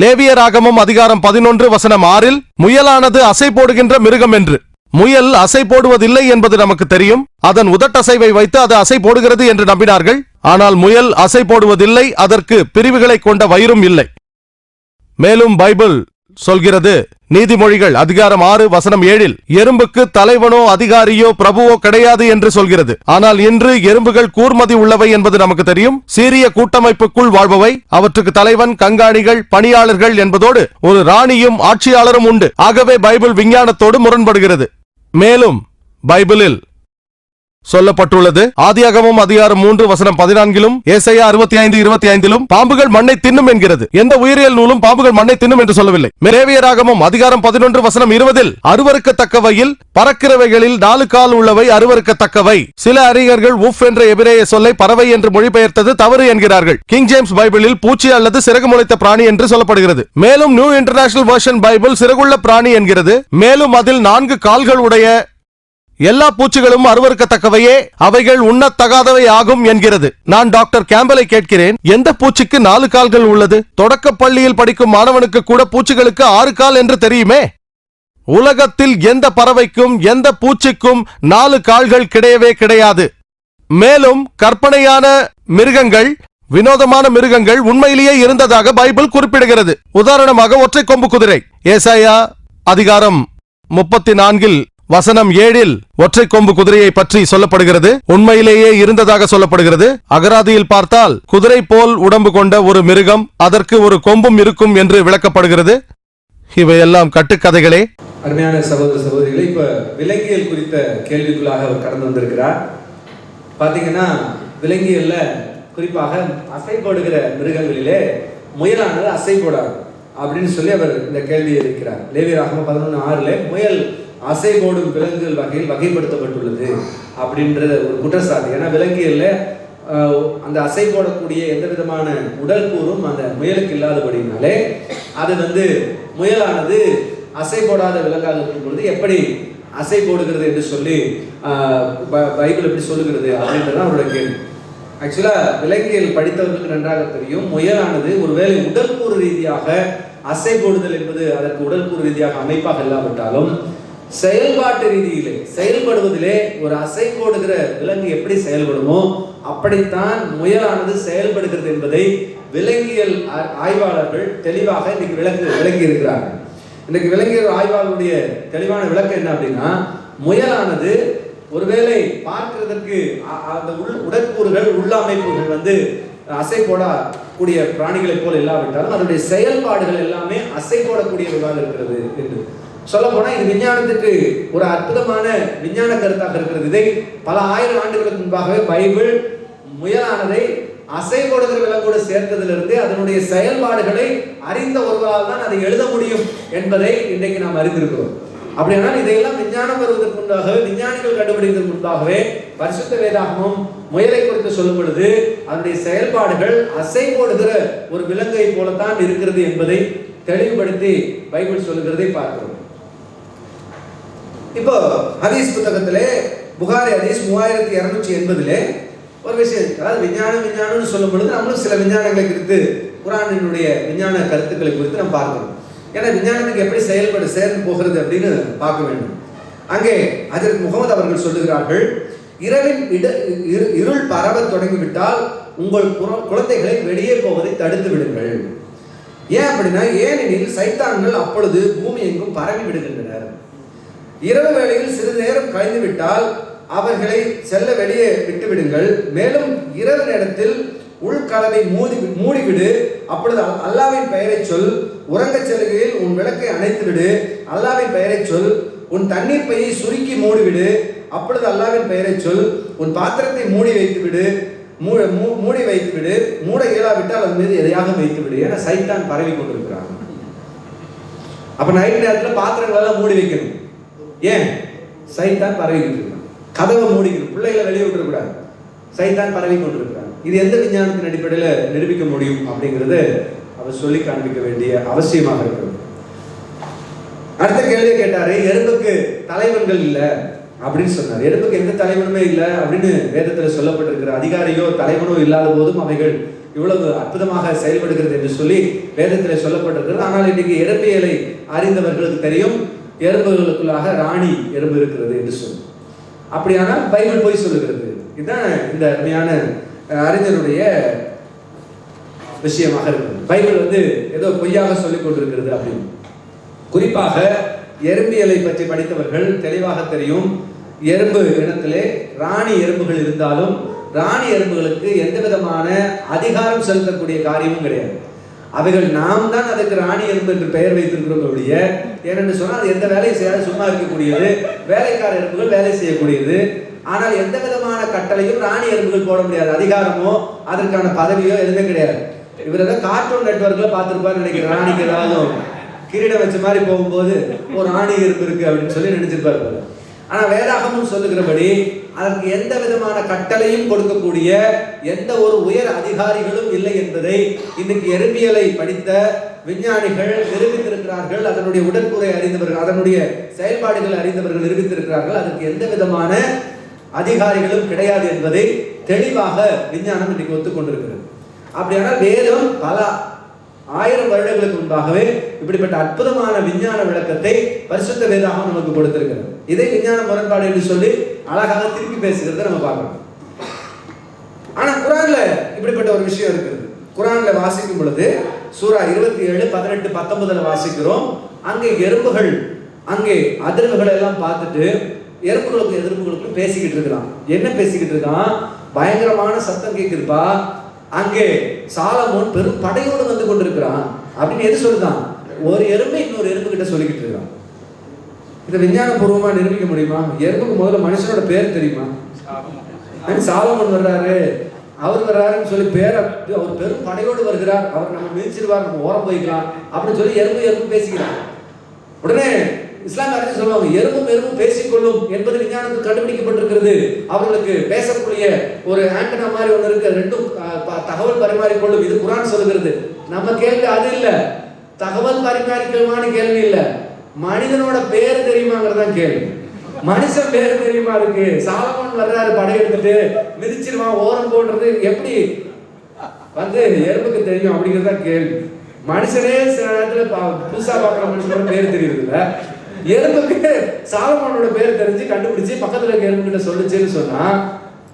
லேவியராகமம் அதிகாரம் பதினொன்று வசனம் ஆறில் முயலானது அசை போடுகின்ற மிருகம் என்று. முயல் அசை போடுவதில்லை என்பது நமக்கு தெரியும். அதன் உதட்டசைவை வைத்து அது அசை போடுகிறது என்று நம்பினார்கள். ஆனால் முயல் அசை போடுவதில்லை அதற்கு பிரிவுகளை கொண்ட வயிறும் இல்லை. மேலும் பைபிள் சொல்கிறது. நீதிமொழிகள் அதிகாரம் ஆறு வசனம் ஏழில் எறும்புக்கு தலைவனோ அதிகாரியோ பிரபுவோ கிடையாது என்று சொல்கிறது. ஆனால் இன்று எறும்புகள் கூர்மதி உள்ளவை என்பது நமக்கு தெரியும். சீரிய கூட்டமைப்புக்குள் வாழ்பவை. அவற்றுக்கு தலைவன் கண்காணிகள் பணியாளர்கள் என்பதோடு ஒரு ராணியும் ஆட்சியாளரும் உண்டு. ஆகவே பைபிள் விஞ்ஞானத்தோடு முரண்படுகிறது. மேலும் பைபிளில் சொல்லப்பட்டுள்ளது. ஆதியாகமும் அதிகாரம் மூன்று வசனம் பதினான்கிலும் ஏசையா அறுபத்தி ஐந்து இருபத்தி ஐந்திலும் பாம்புகள் மண்ணை தின்னும் என்கிறது. எந்த உயிரியல் நூலும் பாம்புகள் மண்ணை தின்னும் என்று சொல்லவில்லை. மேவியராகமும் அதிகாரம் பதினொன்று வசனம் இருபதில் அருவருக்கத்தக்கவையில் பறக்கிறவைகளில் நாலு கால் உள்ளவை அருவருக்கத்தக்கவை. சில அறிஞர்கள் உஃப் என்ற எபிரேய சொல்லை பறவை என்று மொழிபெயர்த்தது தவறு என்கிறார்கள். கிங் ஜேம்ஸ் பைபிளில் பூச்சி அல்லது சிறகு முளைத்த பிராணி என்று சொல்லப்படுகிறது. மேலும் நியூ இன்டர்நேஷனல் வெர்ஷன் பைபிள் சிறகுள்ள பிராணி என்கிறது. மேலும் அதில் நான்கு கால்கள் உடைய எல்லா பூச்சிகளும் அருவருக்கத்தக்கவையே அவைகள் உண்ணத்தகாதவை ஆகும் என்கிறது. நான் டாக்டர் கேம்பலை கேட்கிறேன். எந்த பூச்சிக்கு நாலு கால்கள் உள்ளது? தொடக்கப் பள்ளியில் படிக்கும் மாணவனுக்கு கூட பூச்சிகளுக்கு ஆறு கால் என்று தெரியுமே? உலகத்தில் எந்த பறவைக்கும் எந்த பூச்சிக்கும் நாலு கால்கள் கிடையவே கிடையாது. மேலும் கற்பனையான மிருகங்கள் வினோதமான மிருகங்கள் உண்மையிலேயே இருந்ததாக பைபிள் குறிப்பிடுகிறது. உதாரணமாக ஒற்றை கொம்பு குதிரை. ஏசாயா அதிகாரம் முப்பத்தி நான்கில் வசனம் ஏழில் ஒற்றை கொம்பு குதிரையை பற்றி சொல்லப்படுகிறது. உண்மையிலேயே இருந்ததாக சொல்லப்படுகிறது. அகராதியில் பார்த்தால் குதிரை போல் உடம்பு கொண்ட ஒரு மிருகம் அதற்கு ஒரு கொம்பும் இருக்கும் என்று விளக்கப்படுகிறது. இவையெல்லாம் கட்டுக்கதைகளே. அருமையான சகோதர சகோதரிகளை இப்ப விலங்கியல் குறித்த கேள்விக்குள்ளாக அவர் கடந்து வந்திருக்கிறார். பாத்தீங்கன்னா விலங்கியல்ல குறிப்பாக அசைப்படுகிற மிருகங்களிலே முயலானது அசை அப்படின்னு சொல்லி அவர் இந்த கேள்வியை இருக்கிறார் லேவியராகம பதினொன்று ஆறுல முயல் அசை போடும் விலங்குகள் வகையில் வகைப்படுத்தப்பட்டுள்ளது அப்படின்றத ஒரு குற்றச்சாட்டு. ஏன்னா விலங்கியலில் அந்த அசை போடக்கூடிய எந்த விதமான உடல் கூறும் அந்த முயலுக்கு இல்லாதபடினாலே அது வந்து முயலானது அசை போடாத விலங்காக இருக்கும் பொழுது எப்படி அசை போடுகிறது என்று சொல்லி ப- பைபிள் எப்படி சொல்லுகிறது அப்படின்றது அவருடைய கேள்வி. ஆக்சுவலாக விலங்கியல் படித்தவர்களுக்கு நன்றாக தெரியும் முயலானது ஒருவேளை உடல் கூறு ரீதியாக அசை போடுதல் என்பது அதற்கு உடல் கூறு ரீதியாக அமைப்பாக இல்லாவிட்டாலும் செயல்பாட்டு ரீதியிலே செயல்படுவதிலே ஒரு அசை போடுகிற விலங்கு எப்படி செயல்படுமோ அப்படித்தான் முயலானது செயல்படுகிறது என்பதை விலங்கியல் ஆ- ஆய்வாளர்கள் தெளிவாக இன்னைக்கு விளக்கு விளங்கி இருக்கிறார்கள் இன்னைக்கு விலங்கியல் ஆய்வாளருடைய தெளிவான விளக்கம் என்ன அப்படின்னா முயலானது ஒருவேளை பார்க்கிறதற்கு அந்த உள் உடற்கூறுகள் உள்ள அமைப்புகள் வந்து அசை போடக்கூடிய பிராணிகளைப் போல இல்லாவிட்டாலும் அதனுடைய செயல்பாடுகள் எல்லாமே அசை போடக்கூடியவர்களாக இருக்கிறது என்று. சொல்ல போனா இது விஞ்ஞானத்துக்கு ஒரு அற்புதமான விஞ்ஞான கருத்தாக இருக்கிறது. இதை பல ஆயிரம் ஆண்டுகளுக்கு முன்பாகவே பைபிள் முயலானதை அசை கொடுக்கிற விலங்கோடு சேர்த்ததிலிருந்து அதனுடைய செயல்பாடுகளை அறிந்த ஒருவரால் தான் அதை எழுத முடியும் என்பதை இன்றைக்கு நாம் அறிந்திருக்கிறோம். அப்படியானால் இதையெல்லாம் விஞ்ஞானம் வருவதற்கு முன்பாகவே விஞ்ஞானிகள் கண்டுபிடிப்பதற்கு முன்பாகவே பரிசுத்த வேதாகமும் முயலை குறித்து சொல்லும் பொழுது அதனுடைய செயல்பாடுகள் அசை போடுகிற ஒரு விலங்கை போலத்தான் இருக்கிறது என்பதை தெளிவுபடுத்தி பைபிள் சொல்லுகிறதை பார்க்கிறோம். இப்போ ஹதீஸ் புத்தகத்திலே புகாரி ஹதீஸ் மூவாயிரத்தி இரநூற்றி எண்பதுலே ஒரு விஷயம் அதாவது விஞ்ஞானம் விஞ்ஞானம்னு சொல்லும் பொழுது நம்மளும் சில விஞ்ஞானங்களை குறித்து குரானினுடைய விஞ்ஞான கருத்துக்களை குறித்து நம்ம பார்க்கணும். ஏன்னா விஞ்ஞானத்துக்கு எப்படி செயல்பட சேர்ந்து போகிறது அப்படின்னு பார்க்க வேண்டும். அங்கே அதற்கு முகமது அவர்கள் சொல்லுகிறார்கள் இரவின் இட இரு- இருள் பரவத் தொடங்கிவிட்டால் உங்கள் குழந்தைகளை வெளியே போவதை தடுத்து விடுங்கள். ஏன் அப்படின்னா ஏனெனில் சைத்தான்கள் அப்பொழுது பூமி எங்கும் பரவி விடுகின்றனர். இரவு வேளையில் சிறிது நேரம் கழிந்துவிட்டால் அவர்களை செல்ல வெளியே விட்டுவிடுங்கள். மேலும் இரவு நேரத்தில் உள்கலவை மூடி மூடிவிடு. அப்பொழுது அல்லாவின் பெயரை சொல். உறங்கச் செல்லுகையில் உன் விளக்கை அணைத்துவிடு. அல்லாவின் பெயரை சொல். உன் தண்ணீர் பையை சுருக்கி மூடிவிடு. அப்பொழுது அல்லாவின் பெயரை சொல். உன் பாத்திரத்தை மூடி வைத்துவிடு. மூ மூடி வைத்துவிடு. மூட இயலாவிட்டால் அது மீது எதையாக வைத்துவிடு ஏன்னா சைத்தான் பரவி கொண்டிருக்கிறான். அப்ப நைட் நேரத்தில் பாத்திரங்கள் எல்லாம் மூடி வைக்கணும். ஏன்? சைத்தான் பரவிக்கிட்டு இருக்கிறான் கதவை மூடிக்கணும் பிள்ளைகளை வெளியே விட்டுறக்கூடாது. சைத்தான் பரவி கொண்டிருக்கிறான். இது எந்த விஞ்ஞானத்தின் அடிப்படையில் நிரூபிக்க முடியும் அப்படிங்கிறது அவர் சொல்லி காண்பிக்க வேண்டிய அவசியமாக இருக்கிறது. அடுத்த கேள்வியை கேட்டாரு எறும்புக்கு தலைவன்கள் இல்லை? அப்படின்னு சொன்னார். எறும்புக்கு எந்த தலைவனுமே இல்லை அப்படின்னு வேதத்தில் சொல்லப்பட்டிருக்கிற அதிகாரியோ தலைவனோ இல்லாத போதும் அவைகள் இவ்வளவு அற்புதமாக செயல்படுகிறது என்று சொல்லி வேதத்தில் சொல்லப்பட்டிருக்கிறது. ஆனால் இன்னைக்கு எறும்பியலை அறிந்தவர்களுக்கு தெரியும் எறும்புகளுக்குள்ளாக ராணி எறும்பு இருக்கிறது என்று சொல்லும் அப்படியானால் பைபிள் போய் சொல்லுகிறது. இதுதான் இந்த அருமையான அறிஞருடைய விஷயமாக இருக்கிறது. பைபிள் வந்து ஏதோ பொய்யாக சொல்லிக் கொண்டிருக்கிறது அப்படின்னு. குறிப்பாக எறும்பியலை பற்றி படித்தவர்கள் தெளிவாக தெரியும் எறும்பு இனத்திலே ராணி எறும்புகள் இருந்தாலும் ராணி எறும்புகளுக்கு எந்த விதமான அதிகாரம் செலுத்தக்கூடிய காரியமும் கிடையாது. அவைகள் நாம் தான் அதுக்கு ராணி என்று பெயர் வைத்திருக்கிறோம் ஒழிய ஏனென்று சொன்னால் அது எந்த வேலையும் செய்யாது சும்மா இருக்கக்கூடியது. வேலைக்கார எறும்புகள் வேலை செய்யக்கூடியது. ஆனால் எந்த விதமான கட்டளையும் ராணி எறும்புகள் போட முடியாது. அதிகாரமோ அதற்கான பதவியோ எதுவுமே கிடையாது. இவர் ஏதாவது கார்ட்டூன் நெட்ஒர்க்ல பார்த்துருப்பாரு நினைக்கிறேன். ராணிக்கு ஏதாவது கிரீடம் வச்ச மாதிரி போகும்போது ஒரு ராணி எறும்பு இருக்கு அப்படின்னு சொல்லி நினைச்சிருப்பாரு ஆனால் வேதாகமும் சொல்லுகிறபடி அதற்கு எந்த விதமான கட்டளையும் கொடுக்கக்கூடிய எந்த ஒரு உயர் அதிகாரிகளும் இல்லை என்பதை இன்னைக்கு எறும்பியலை படித்த விஞ்ஞானிகள் நிரூபித்திருக்கிறார்கள். அதனுடைய உடற்குறை அறிந்தவர்கள் அதனுடைய செயல்பாடுகள் அறிந்தவர்கள் நிரூபித்திருக்கிறார்கள். அதற்கு எந்த விதமான அதிகாரிகளும் கிடையாது என்பதை தெளிவாக விஞ்ஞானம் இன்னைக்கு ஒத்துக்கொண்டிருக்கிறது. அப்படியானால் வேதம் பல ஆயிரம் வருடங்களுக்கு முன்பாகவே இப்படிப்பட்ட அற்புதமான விஞ்ஞான விளக்கத்தை பரிசுத்த வேதாகம் நமக்கு கொடுத்திருக்கிறது. இதை விஞ்ஞான முரண்பாடு என்று சொல்லி அழகாக திருப்பி பேசுகிறத நம்ம பார்க்கணும். ஆனா குரான்ல இப்படிப்பட்ட ஒரு விஷயம் இருக்குது குரான்ல வாசிக்கும் பொழுது சூரா இருபத்தி ஏழு பதினெட்டு பத்தொன்பதுல வாசிக்கிறோம். அங்கே எறும்புகள் அங்கே அதிர்வுகளை எல்லாம் பார்த்துட்டு எறும்புகளுக்கும் எதிர்ப்புகளுக்கும் பேசிக்கிட்டு இருக்கிறான் என்ன பேசிக்கிட்டு இருக்கான்? பயங்கரமான சத்தம் கேட்குதுப்பா அங்கே சாலமோன் பெரும் படையோடு வந்து கொண்டிருக்கிறான் அப்படின்னு எது சொல்லுதான்? ஒரு எறும்பு இன்னொரு எறும்பு கிட்ட சொல்லிக்கிட்டு இருக்கான் இதை விஞ்ஞானபூர்வமா நிரூபிக்க முடியுமா? எறும்புக்கு முதல்ல மனுஷனோட பேர் தெரியுமா? சாலமன். வர்றாரு. அவர் வர்றாருன்னு சொல்லி பேரை அவர் பெரும் படையோடு வருகிறார். அவர் நம்ம மிதிச்சிருவார் நம்ம ஓரம் போய்க்கலாம் அப்படின்னு சொல்லி எறும்பு எறும்பு பேசிக்கிறார் உடனே இஸ்லாம் அறிஞர் சொல்லுவாங்க எறும்பும் எறும்பும் பேசிக்கொள்ளும் என்பது விஞ்ஞானத்தில் கண்டுபிடிக்கப்பட்டிருக்கிறது. அவர்களுக்கு பேசக்கூடிய ஒரு ஆண்டனா மாதிரி ஒன்று இருக்கு. ரெண்டும் ப- தகவல் பரிமாறிக்கொள்ளும். இது குரான் சொல்லுகிறது. நம்ம கேள்வி அது இல்லை. தகவல் பரிமாறிக்கொள்ளுமான கேள்வி இல்லை. மனிதனோட பேர் தெரியுமாங்கிறதான் கேள்வி. மனுஷன் பேர் தெரியுமா இருக்கு சாலமோன் வர்றாரு படையெடுத்துட்டு மிதிச்சிருவான் ஓரம் போடுறது எப்படி? வந்து எறும்புக்கு தெரியும் அப்படிங்கிறது தான் கேள்வி. மனுஷனே சில நேரத்தில் பா- பார்க்குற மனுஷனோட பேர் தெரியுது இல்லை எறும்புக்கு சாலமானோட பேர் தெரிஞ்சு கண்டுபிடிச்சு பக்கத்துல இருக்க எறும்பு கிட்ட சொல்லுச்சுன்னு சொன்னா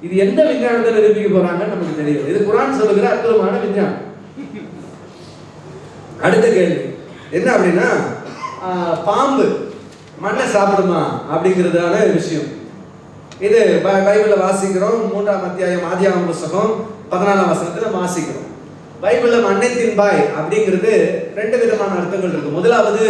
இது எந்த விஞ்ஞானத்தை நிரூபிக்க போறாங்கன்னு நமக்கு தெரியும். இது குரான் சொல்லுகிற அற்புதமான விஞ்ஞானம். அடுத்த கேள்வி. என்ன அப்படின்னா பாம்பு மண்ணை சாப்பிடுமா அப்படிங்கிறதான விஷயம். இது பைபிளில் வாசிக்கிறோம். மூன்றாம் அத்தியாயம் ஆதியாகம புஸ்தகம் பதினாலாம் வசனத்துல வாசிக்கிறோம். பைபிள்ல மண்ணை தின்பாய் அப்படிங்கிறது ரெண்டு விதமான அர்த்தங்கள் இருக்கு. முதலாவது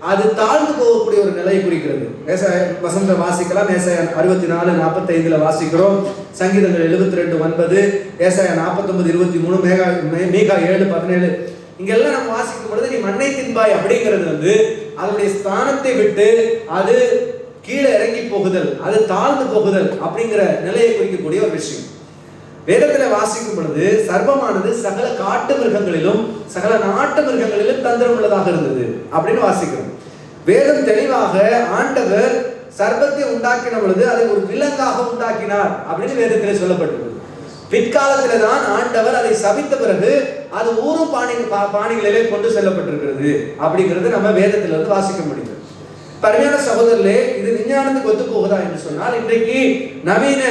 அது தாழ்ந்து போகக்கூடிய ஒரு நிலையை குறிக்கிறது. ஏசாய வசந்த வாசிக்கலாம். ஏசாயா அறுபத்தி நாலு நாற்பத்தைந்துல வாசிக்கிறோம். சங்கீதங்கள் எழுபத்தி ரெண்டு ஒன்பது. ஏசாயா நாற்பத்தொன்பது இருபத்தி மூணு மேகா மே- மீகா ஏழு பதினேழு. இங்கெல்லாம் நம்ம வாசிக்கும் பொழுது நீ மண்ணை தின்பாய் அப்படிங்கிறது வந்து அதனுடைய ஸ்தானத்தை விட்டு அது கீழே இறங்கி போகுதல் அது தாழ்ந்து போகுதல் அப்படிங்கிற நிலையை குறிக்கக்கூடிய ஒரு விஷயம். வேதத்துல வாசிக்கும் பொழுது சர்வமானது சகல காட்டு மிருகங்களிலும் சகல நாட்டு மிருகங்களிலும் தந்திரம் உள்ளதாக இருந்தது அப்படின்னு வாசிக்கிறோம். வேதம் தெளிவாக ஆண்டவர் சர்வத்தை உண்டாக்கின பொழுது அதை ஒரு விலங்காக உண்டாக்கினார் அப்படின்னு வேதத்திலே சொல்லப்பட்டுள்ளது பிற்காலத்துல தான் ஆண்டவர் அதை சபித்த பிறகு அது ஊரும் பாணி பா- பாணிகளிலே கொண்டு செல்லப்பட்டிருக்கிறது அப்படிங்கிறது நம்ம வேதத்திலிருந்து வாசிக்க முடியும். பருமையான சகோதரர்களே இது விஞ்ஞானத்துக்கு ஒத்து போகுதா என்று சொன்னால் இன்றைக்கு நவீன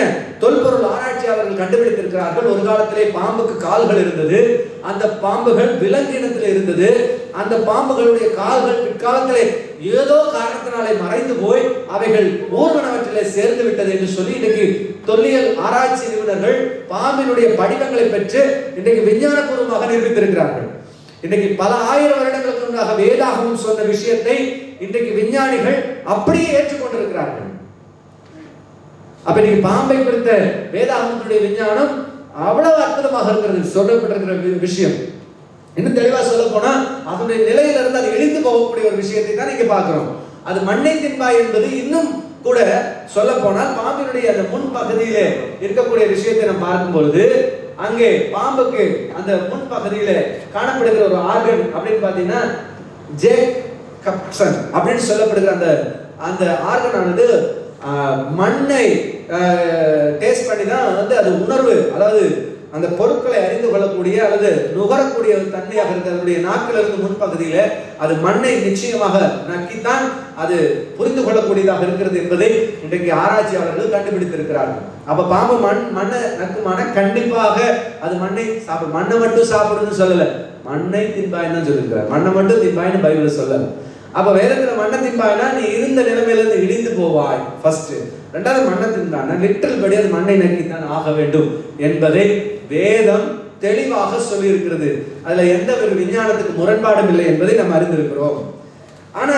தொல்பொருள் ஆராய்ச்சியாளர்கள் கண்டுபிடித்திருக்கிறார்கள். ஒரு காலத்திலே பாம்புக்கு கால்கள் இருந்தது. அந்த பாம்புகள் விலங்கினத்தில் இருந்தது. அந்த பாம்புகளுடைய கால்கள் பிற்காலத்திலே ஏதோ காரணத்தினாலே மறைந்து போய் அவைகள் ஊர்வனவற்றிலே சேர்ந்து விட்டது என்று சொல்லி இன்றைக்கு தொல்லியல் ஆராய்ச்சி நிபுணர்கள் பாம்பினுடைய படிவங்களை பெற்று இன்றைக்கு விஞ்ஞானபூர்வமாக நிரூபித்திருக்கிறார்கள். இன்றைக்கு பல ஆயிரம் வருடங்களுக்கு முன்னாக வேதாகமும் சொன்ன விஷயத்தை இன்றைக்கு விஞ்ஞானிகள் அப்படியே ஏற்றுக்கொண்டிருக்கிறார்கள். அப்ப நீங்க பாம்பை குறித்த வேதாகமத்துடைய விஞ்ஞானம் அவ்வளவு அற்புதமாக இருக்கிறது சொல்லப்பட்டிருக்கிற விஷயம். இன்னும் தெளிவா சொல்ல போனா அதனுடைய நிலையிலிருந்து அது இழிந்து போகக்கூடிய ஒரு விஷயத்தை தான் நீங்க பாக்குறோம் அது மண்ணை தின்பாய் என்பது இன்னும் கூட சொல்ல போனால் பாம்பினுடைய அந்த முன் பகுதியில இருக்கக்கூடிய விஷயத்தை நம்ம பார்க்கும் பொழுது அங்கே பாம்புக்கு அந்த முன் பகுதியில காணப்படுகிற ஒரு ஆர்கன் அப்படின்னு பார்த்தீங்கன்னா ஜே கப்சன் அப்படின்னு சொல்லப்படுகிற அந்த அந்த ஆர்கன் ஆனது மண்ணை டேஸ்ட் பண்ணி தான் வந்து அது உணர்வு அதாவது அந்த பொருட்களை அறிந்து கொள்ளக்கூடிய அல்லது நுகரக்கூடிய ஒரு தன்மையாக இருக்கிற அதனுடைய நாக்கிலிருந்து முன்பகுதியில அது மண்ணை நிச்சயமாக நக்கித்தான் அது புரிந்து கொள்ளக்கூடியதாக இருக்கிறது என்பதை இன்றைக்கு ஆராய்ச்சியாளர்கள் கண்டுபிடித்திருக்கிறார்கள். அப்ப பாம்பு மண் மண்ணை நக்குமான கண்டிப்பாக அது மண்ணை சாப்பிடும் மண்ணை மட்டும் சாப்பிடுன்னு சொல்லல. மண்ணை தின்பாய் தான் சொல்லியிருக்கிறார். மண்ணை மட்டும் தின்பாயின்னு பைபிள் சொல்லல. அப்ப வேதத்துல மண்ணை தின்பாயினா நீ இருந்த நிலைமையில இருந்து இடிந்து போவாய் ஃபர்ஸ்ட் ரெண்டாவது மண்ணை தின்பாய்னா லிட்டல் படி அது மண்ணை நக்கித்தான் ஆக வேண்டும் என்பதை வேதம் தெளிவாக சொல்லியிருக்கிறது. அதுல எந்த ஒரு விஞ்ஞானத்துக்கு முரண்பாடும் இல்லை என்பதை நம்ம அறிந்திருக்கிறோம். ஆனா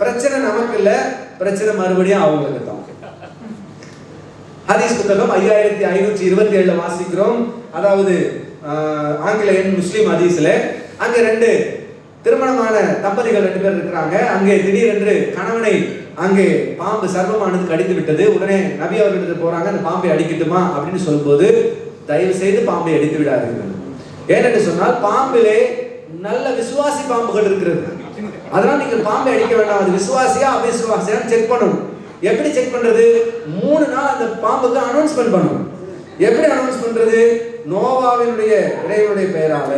பிரச்சனை நமக்கு இல்ல பிரச்சனை மறுபடியும் அவங்களுக்கு தான். ஹதீஸ் புத்தகம் ஐயாயிரத்தி ஐநூற்றி இருபத்தி ஏழுல வாசிக்கிறோம். அதாவது ஆங்கிலேயன் ஆங்கில எண் முஸ்லீம் ஹதீஸ்ல. அங்க ரெண்டு திருமணமான தம்பதிகள் ரெண்டு பேர் இருக்கிறாங்க. அங்கே திடீரென்று கணவனை அங்கே பாம்பு சர்வமானது கடித்து விட்டது உடனே நபி அவர்களிடத்து போறாங்க அந்த பாம்பை அடிக்கட்டுமா? அப்படின்னு சொல்லும்போது தயவு செய்து பாம்பை அடித்து விடாதீர்கள். ஏனென்று சொன்னால் பாம்பிலே நல்ல விசுவாசி பாம்புகள் இருக்கிறது. அதனால் நீங்கள் பாம்பை அடிக்க வேண்டாம். அது விசுவாசியா அவிசுவாசியா செக் பண்ணணும். எப்படி செக் பண்றது? மூணு நாள் அந்த பாம்புக்கு அனௌன்ஸ்மெண்ட் பண்ணணும். எப்படி அனௌன்ஸ் பண்றது? நோவாவினுடைய இறைவனுடைய பெயரால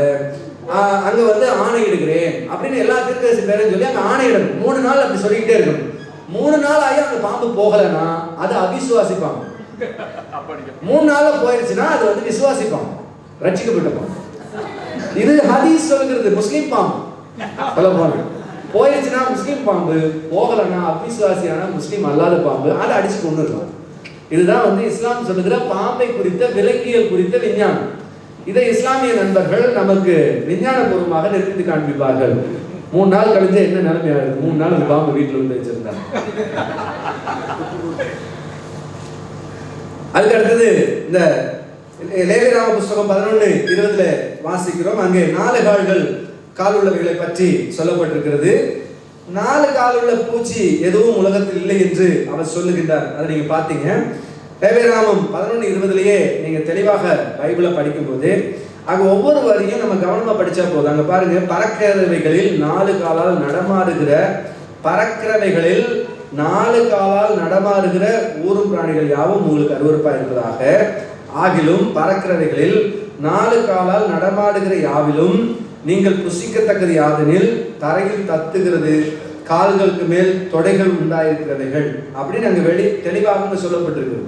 அங்க வந்து ஆணையிடுகிறேன் அப்படின்னு எல்லா திருக்கரசு பேரையும் சொல்லி அங்க ஆணையிடணும் மூணு நாள் அப்படி சொல்லிக்கிட்டே இருக்கணும். மூணு நாள் ஆகி அந்த பாம்பு போகலைன்னா அது அவிசுவாசி பாம்பு. மூணு நாள்ல போயிருச்சுன்னா அது வந்து விசுவாசி பாம்பு இது ஹதீஸ் சொல்லுகிறது முஸ்லீம் பாம்பு. சொல்ல போயிருச்சுன்னா முஸ்லீம் பாம்பு போகலன்னா அவிசுவாசியான முஸ்லீம் அல்லாத பாம்பு அதை அடிச்சு கொண்டு இதுதான் வந்து இஸ்லாம் சொல்லுகிற பாம்பை குறித்த விலங்கியல் குறித்த விஞ்ஞானம். இதை இஸ்லாமிய நண்பர்கள் நமக்கு விஞ்ஞானபூர்வமாக நிரூபித்து காண்பிப்பார்கள். மூணு நாள் கழிஞ்சு என்ன நிலைமையா இருக்கு மூணு நாள் அந்த பாம்பு வீட்டில் வந்து வச்சிருந்தாங்க. அதுக்கு அடுத்தது இந்த லேவிராம புஸ்தகம் பதினொன்று இருபதுல வாசிக்கிறோம். அங்கே நாலு கால்கள் கால் உள்ளவைகளை பற்றி சொல்லப்பட்டிருக்கிறது. நாலு கால் உள்ள பூச்சி எதுவும் உலகத்தில் இல்லை என்று அவர் சொல்லுகின்றார். அதை நீங்க பார்த்தீங்க. லேவிராமம் பதினொன்று இருபதுலயே நீங்க தெளிவாக பைபிளை படிக்கும்போது அங்கே ஒவ்வொரு வரியும் நம்ம கவனமாக படித்தா போதும். அங்கே பாருங்க பறக்கிறவைகளில் நாலு காலால் நடமாடுகிற பறக்கிறவைகளில் நாலு காலால் நடமாடுகிற ஊரும் பிராணிகள் யாவும் உங்களுக்கு அருவறுப்பாக இருப்பதாக. ஆகிலும் பறக்கிறவைகளில் நாலு காலால் நடமாடுகிற யாவிலும் நீங்கள் புசிக்கத்தக்கது யாதெனில் தரையில் தத்துகிறது கால்களுக்கு மேல் தொடைகள் உண்டாயிருக்கிறவைகள் அப்படின்னு அங்கே வெளி தெளிவாக சொல்லப்பட்டிருக்கு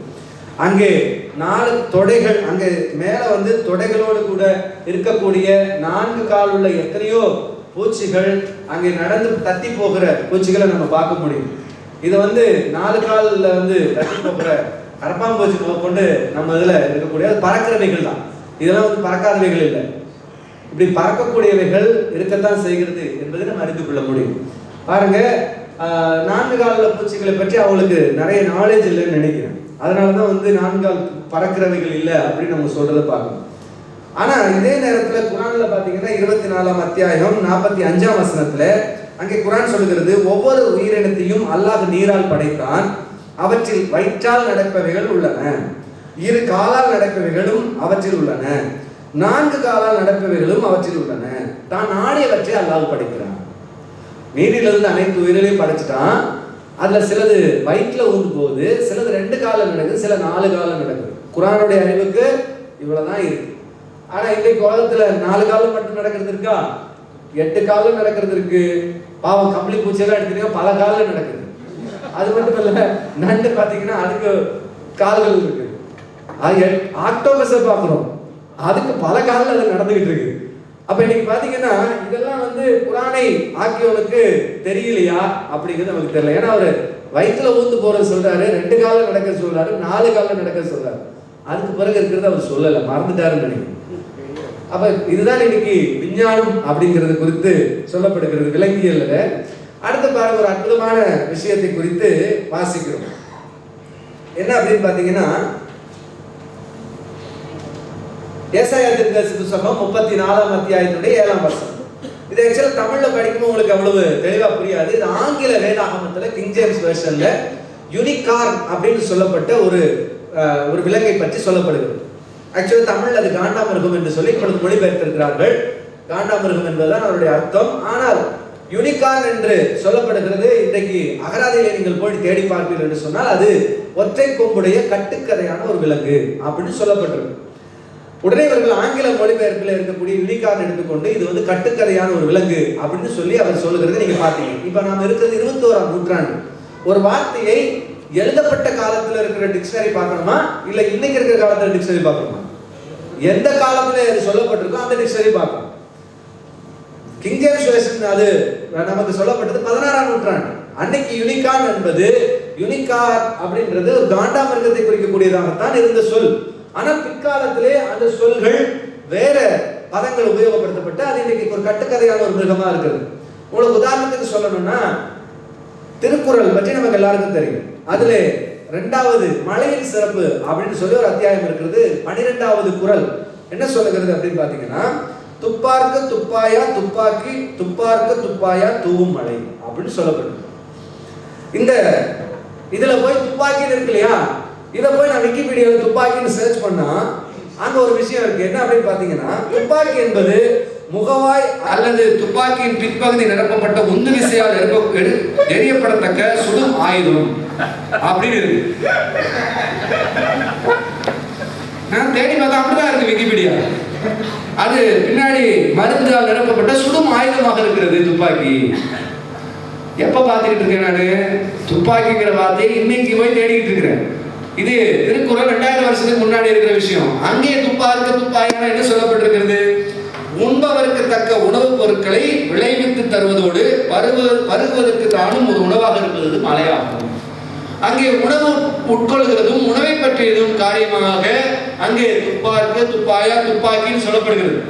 அங்கே நாலு தொடைகள் அங்கே மேலே வந்து தொடைகளோடு கூட இருக்கக்கூடிய நான்கு கால் உள்ள எத்தனையோ பூச்சிகள் அங்கே நடந்து தத்தி போகிற பூச்சிகளை நம்ம பார்க்க முடியும். இது வந்து நாலு காலில் வந்து தத்தி போகிற கரப்பாம்பூச்சி கொண்டு நம்ம இதில் இருக்கக்கூடிய பறக்கிறவைகள் தான். இதெல்லாம் வந்து பறக்காதவைகள் இல்லை. இப்படி பறக்கக்கூடியவைகள் இருக்கத்தான் செய்கிறது என்பதை நம்ம அறிந்து கொள்ள முடியும். பாருங்க நான்கு கால பூச்சிகளை பற்றி அவங்களுக்கு நிறைய நாலேஜ் இல்லைன்னு நினைக்கிறேன். அதனால தான் வந்து நான்கால் பறக்கிறவைகள் இல்லை அப்படின்னு நம்ம சொல்றதை பார்க்கணும். ஆனால் இதே நேரத்தில் குரானில் பார்த்தீங்கன்னா இருபத்தி நாலாம் அத்தியாயம் நாற்பத்தி அஞ்சாம் வசனத்தில் அங்கே குரான் சொல்லுகிறது ஒவ்வொரு உயிரினத்தையும் அல்லாஹ் நீரால் படைத்தான் அவற்றில் வயிற்றால் நடப்பவைகள் உள்ளன. இரு காலால் நடப்பவைகளும் அவற்றில் உள்ளன. நான்கு காலால் நடப்பவைகளும் அவற்றில் உள்ளன. தான் ஆடியவற்றை அல்லாஹ் படைக்கிறான். நீரிலிருந்து அனைத்து உயிர்களையும் படைச்சிட்டான். அதுல சிலது வயிற்றில் ஊந்து போகுது சிலது ரெண்டு காலம் நடக்குது சில நாலு காலம் நடக்குது. குரானுடைய அறிவுக்கு இவ்வளவுதான் இருக்கு. ஆனா இன்றைக்கு உலகத்துல நாலு காலம் மட்டும் நடக்கிறது இருக்கா? எட்டு காலில் நடக்கிறது இருக்கு. பாவம் கம்பளி பூச்சியெல்லாம் எடுத்துட்டீங்க பல காலில் நடக்குது. அது மட்டும் இல்ல நண்டு பாத்தீங்கன்னா அதுக்கு கால்கள் இருக்கு. அது ஆக்டோபஸை பார்க்குறோம் அதுக்கு பல காலில் அது நடந்துகிட்டு இருக்கு. அப்ப இன்னைக்கு பாத்தீங்கன்னா இதெல்லாம் வந்து குரானை ஆக்கியவனுக்கு தெரியலையா அப்படிங்கிறது நமக்கு தெரியல. ஏன்னா அவரு வயிற்றுல ஊந்து போறது சொல்றாரு ரெண்டு காலம் நடக்க சொல்றாரு நாலு காலம் நடக்க சொல்றாரு. அதுக்கு பிறகு இருக்கிறத அவர் சொல்லல மறந்துட்டாருன்னு நினைக்கிறேன். அப்ப இதுதான் இன்னைக்கு விஞ்ஞானம் அப்படிங்கிறது குறித்து சொல்லப்படுகிறது விலங்கியல்ல அடுத்த பாருங்க ஒரு அற்புதமான விஷயத்தை குறித்து வாசிக்கிறோம். என்ன அப்படின்னு பாத்தீங்கன்னா ஏசாயா திருத்தரிசி புஸ்தகம் முப்பத்தி நாலாம் அத்தியாயத்துடைய ஏழாம் வருஷம் இது ஆக்சுவலாக தமிழில் படிக்கும்போது உங்களுக்கு அவ்வளவு தெளிவாக புரியாது. இது ஆங்கில வேதாகமத்தில் கிங் ஜேம்ஸ் வெர்ஷன்ல யூனிகார்ன் அப்படின்னு சொல்லப்பட்ட ஒரு அஹ், ஒரு விலங்கை பற்றி சொல்லப்படுகிறது. ஆக்சுவலி தமிழ்ல அது காண்டாமிருகம் என்று சொல்லி இப்பொழுது மொழிபெயர்த்திருக்கிறார்கள். காண்டாமிருகம் என்பதுதான் அவருடைய அர்த்தம். ஆனால் யூனிகார்ன் என்று சொல்லப்படுகிறது. இன்றைக்கு அகராதியிலே நீங்கள் போய் தேடி பார்ப்பீர்கள் என்று சொன்னால் அது ஒற்றை கொம்புடைய கட்டுக்கதையான ஒரு விலங்கு அப்படின்னு சொல்லப்பட்டிருக்கு. உடனே இவர்கள் ஆங்கில மொழிபெயர்ப்பில் இருக்கக்கூடிய யூனிகார்ன் எடுத்துக்கொண்டு இது வந்து கட்டுக்கதையான ஒரு விலங்கு அப்படின்னு சொல்லி அவர் சொல்லுகிறத நீங்க பார்த்தீங்க. இப்போ நாம இருக்கிறது இருபத்தோராம் நூற்றாண்டு. ஒரு வார்த்தையை எழுதப்பட்ட காலத்துல இருக்கிற டிக்ஷனரி பார்க்கணுமா? இல்ல இன்னைக்கு இருக்கிற காலத்துல டிக்ஷனரி பார்க்கணுமா? எந்த காலத்துல அது சொல்லப்பட்டிருக்கோ அந்த டிக்ஷனரி பார்க்கணும். கிங் ஜேம்ஸ் வேர்ஷன் அது நமக்கு சொல்லப்பட்டது பதினாறாம் நூற்றாண்டு. அன்னைக்கு யுனிகான் என்பது யுனிகார் அப்படின்றது ஒரு காண்டாமிருகத்தை குறிக்கக்கூடியதாகத்தான் இருந்த சொல். ஆனா பிற்காலத்திலே அந்த சொல்கள் வேற பதங்கள் உபயோகப்படுத்தப்பட்டு அது இன்னைக்கு ஒரு கட்டுக்கதையான ஒரு மிருகமா இருக்குது உங்களுக்கு உதாரணத்துக்கு சொல்லணும்னா திருக்குறள் பற்றி நமக்கு எல்லாருக்கும் தெரியும். அதுல ரெண்டாவது மழையின் சிறப்பு அப்படின்னு சொல்லி ஒரு அத்தியாயம் இருக்கிறது. பன்னிரெண்டாவது குரல். என்ன சொல்லுகிறது அப்படின்னு பாத்தீங்கன்னா துப்பார்க்க துப்பாயா துப்பாக்கி துப்பார்க்க துப்பாயா தூவும் மழை அப்படின்னு சொல்லப்படுது இந்த இதுல போய் துப்பாக்கின்னு இருக்கு இல்லையா? இதை போய் நான் விக்கிபீடியாவில் துப்பாக்கின்னு சர்ச் பண்ணா அங்க ஒரு விஷயம் இருக்கு. என்ன அப்படின்னு பாத்தீங்கன்னா துப்பாக்கி என்பது முகவாய் அல்லது துப்பாக்கியின் பிற்பகுதி நிரப்பப்பட்ட உந்து விசையால் எரியப்படத்தக்க சுடும் ஆயுதம். அப்படின்னு இருக்கு. நான் தேடி பார்த்தா அப்படிதான் இருக்கு விக்கிபீடியா. அது பின்னாடி மருந்தால் நிரப்பப்பட்ட சுடும் ஆயுதமாக இருக்கிறது துப்பாக்கி. எப்ப பார்த்துக்கிட்டு இருக்கேன் நானு? துப்பாக்கிங்கிற வார்த்தையை இன்னைக்கு போய் தேடிக்கிட்டு இருக்கிறேன். இது திருக்குறள் ரெண்டாயிரம் வருஷத்துக்கு முன்னாடி இருக்கிற விஷயம். அங்கே துப்பாருக்கு துப்பாக்கினா என்ன சொல்லப்பட்டிருக்கிறது? உண்பவருக்கு தக்க உணவுப் பொருட்களை விளைவித்து தருவதோடு பருவ பருகுவதற்கு தானும் ஒரு உணவாக இருப்பது மலையாகும். அங்கே உணவு உட்கொள்கிறதும் உணவை பற்றியதும் காரியமாக அங்கே துப்பாக்கு துப்பாயா துப்பாக்கின்னு சொல்லப்படுகிறது.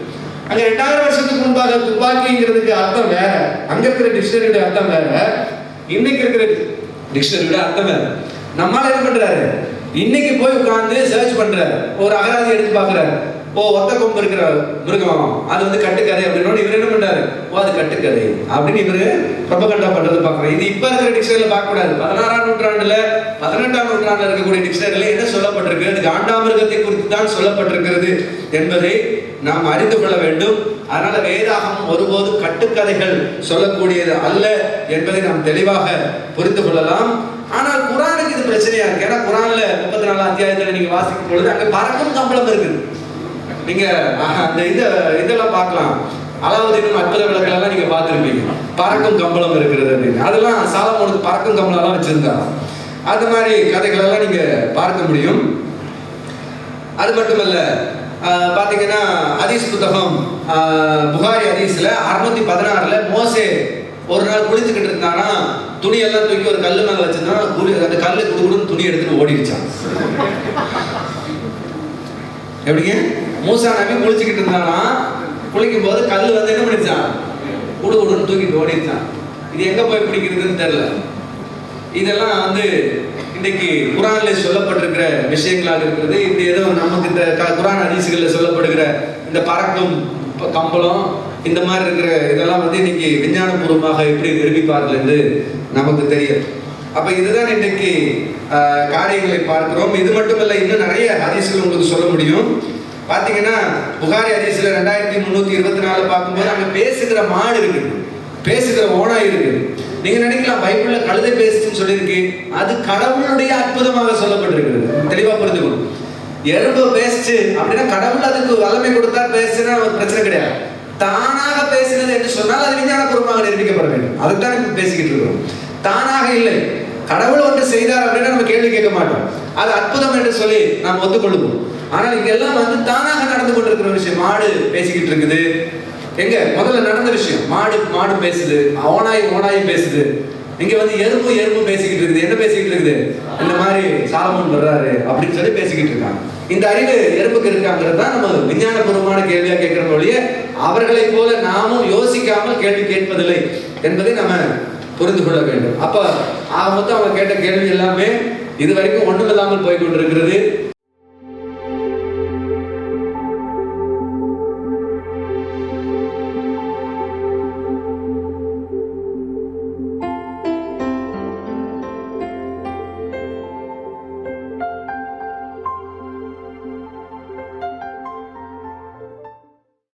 அங்க ரெண்டாயிரம் வருஷத்துக்கு முன்பாக துப்பாக்கிங்கிறதுக்கு அர்த்தம் வேற. அங்க இருக்கிற டிக்ஷனரியோட அர்த்தம் வேற. இன்னைக்கு இருக்கிற டிக்ஷனரியோட அர்த்தம் வேற. நம்மால என்ன பண்றாரு? இன்னைக்கு போய் உட்கார்ந்து சர்ச் பண்றாரு. ஒரு அகராதி எடுத்து பாக்குறாரு ஓ ஒத்த கொம்பு இருக்கிற மிருகம் அது வந்து கட்டுக்கதை அப்படின்னு இவர் என்ன பண்றாரு? ஓ அது கட்டுக்கதை அப்படின்னு இவரு propaganda பண்றது பாக்குறேன் இது இப்ப இருக்கிற டிக்ஷனரியில பார்க்க கூடாது பதினாறாம் நூற்றாண்டுல பதினெட்டாம் நூற்றாண்டுல இருக்கக்கூடிய டிக்ஷனரியில என்ன சொல்லப்பட்டிருக்கு? அது காண்டாமிருகத்தை குறித்து தான் சொல்லப்பட்டிருக்கிறது என்பதை நாம் அறிந்து கொள்ள வேண்டும். அதனால வேதாகம் ஒருபோதும் கட்டுக்கதைகள் சொல்லக்கூடியது அல்ல என்பதை நாம் தெளிவாக புரிந்து கொள்ளலாம். ஆனால் குரானுக்கு இது பிரச்சனையா இருக்கு. ஏன்னா குரான்ல முப்பத்தி நாலு அத்தியாயத்துல நீங்க வாசிக்கும் பொழுது அங்க பறக்கும் கம்பளம் இருக்குது. நீங்கள் அந்த இதை இதெல்லாம் பார்க்கலாம். அலாவுதீனும் அற்புத விளக்கெல்லாம் நீங்கள் பார்த்துருப்பீங்க. பறக்கும் கம்பளம் இருக்கிறது அப்படின்னு. அதெல்லாம் சாலமோனுக்கு பறக்கும் கம்பளம்லாம் எல்லாம் அது மாதிரி கதைகளெல்லாம் நீங்கள் பார்க்க முடியும். அது மட்டுமல்ல பார்த்தீங்கன்னா அதீஸ் ஹதீஸ் புத்தகம் புகாரி அதீஸில் அறுநூத்தி பதினாறில் மோசே ஒரு நாள் குளித்துக்கிட்டு இருந்தானா துணியெல்லாம் தூக்கி ஒரு கல்லு மேலே வச்சிருந்தா குளி அந்த கல்லு குடுகுடுன்னு துணி எடுத்துட்டு ஓடிடுச்சான் எப்படிங்க? மூசா நபி குளிச்சுக்கிட்டு இருந்தானா? குளிக்கும் போது கல் வந்து என்ன பண்ணிச்சான் குடு குடுன்னு தூக்கிட்டு ஓடிச்சான் இது எங்க போய் பிடிக்கிறதுன்னு தெரியல. இதெல்லாம் வந்து இன்னைக்கு குரான்ல சொல்லப்பட்டிருக்கிற விஷயங்களாக இருக்கிறது. இந்த ஏதோ நமக்கு இந்த குரான் ஹதீஸ்கள்ல சொல்லப்படுகிற இந்த பறக்கும் கம்பளம் இந்த மாதிரி இருக்கிற இதெல்லாம் வந்து இன்னைக்கு விஞ்ஞானபூர்வமாக எப்படி நிரூபிப்பார்கள் என்று நமக்கு தெரியும். அப்ப இதுதான் இன்னைக்கு காரியங்களை பார்க்கிறோம். இது மட்டுமல்ல இன்னும் நிறைய ஹதீஸ்கள் உங்களுக்கு சொல்ல முடியும். பார்த்தீங்கன்னா புகாரி ஹதீஸ்ல ரெண்டாயிரத்தி முந்நூற்றி இருபத்தி நாலு பார்க்கும்போது அங்கே பேசுகிற மாடு இருக்குது பேசுகிற ஓனாய் இருக்குது நீங்க நினைக்கலாம் பைபிள்ல கழுதை பேசுச்சுன்னு சொல்லியிருக்கு. அது கடவுளுடைய அற்புதமாக சொல்லப்பட்டிருக்கிறது. தெளிவா புரிஞ்சுக்கணும். எறும்பு பேசுச்சு அப்படின்னா கடவுள் அதுக்கு வல்லமை கொடுத்தா பேசுனா ஒரு பிரச்சனை கிடையாது. தானாக பேசினது என்று சொன்னால் அது விஞ்ஞானபூர்வமாக நிரூபிக்கப்பட வேண்டும். அதைத்தான் இப்ப பேசிக்கிட்டு இருக்கிறோம். தானாக இல்லை. கடவுள் ஒன்று செய்தார் அப்படின்னா நம்ம கேள்வி கேட்க மாட்டோம். அது அற்புதம் என்று சொல்லி நாம் ஒத்துக்கொள்வோம் ஆனால் இங்கெல்லாம் வந்து தானாக நடந்து கொண்டிருக்கிற விஷயம். மாடு பேசிக்கிட்டு இருக்குது. எங்க? முதல்ல நடந்த விஷயம். மாடு மாடு பேசுது. ஓனாய் ஓனாய் பேசுது. இங்க வந்து எறும்பு எறும்பு பேசிக்கிட்டு இருக்குது. என்ன பேசிக்கிட்டு இருக்குது? இந்த மாதிரி சாலமன் வர்றாரு அப்படின்னு சொல்லி பேசிக்கிட்டு இருக்காங்க. இந்த அறிவு எறும்புக்கு இருக்காங்கிறது தான் நம்ம விஞ்ஞானபூர்வமான கேள்வியா கேட்கிற ஒழிய அவர்களைப் போல நாமும் யோசிக்காமல் கேள்வி கேட்பதில்லை என்பதை நம்ம புரிந்து கொள்ள வேண்டும். அப்ப ஆக மொத்தம் அவங்க கேட்ட கேள்வி எல்லாமே இது வரைக்கும் ஒண்ணுமில்லாமல் போய் கொண்டிருக்கிறது.